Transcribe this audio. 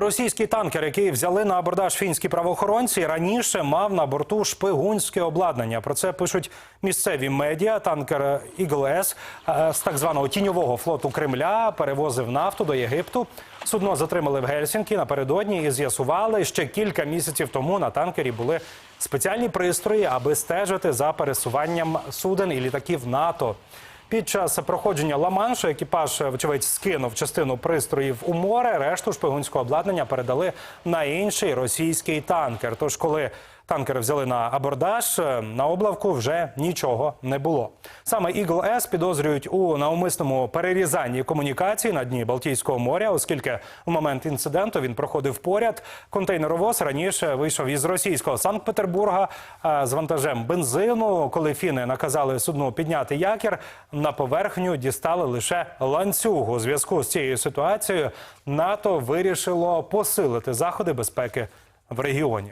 Російський танкер, який взяли на абордаж фінські правоохоронці, раніше мав на борту шпигунське обладнання. Про це пишуть місцеві медіа. Танкер S е, з так званого тіньового флоту Кремля перевозив нафту до Єгипту. Судно затримали в Гельсінкі напередодні і з'ясували, ще кілька місяців тому на танкері були спеціальні пристрої, аби стежити за пересуванням суден і літаків НАТО. Під час проходження Ла-Маншу екіпаж, вочевидь, скинув частину пристроїв у море. Решту шпигунського обладнання передали на інший російський танкер. Тож, коли танкер взяли на абордаж, на облавку вже нічого не було. Саме Eagle S підозрюють у навмисному перерізанні комунікацій на дні Балтійського моря, оскільки у момент інциденту він проходив поряд. Контейнеровоз раніше вийшов із російського Санкт-Петербурга з вантажем бензину. Коли фіни наказали судну підняти якір, на поверхню дістали лише ланцюг. У зв'язку з цією ситуацією НАТО вирішило посилити заходи безпеки в регіоні.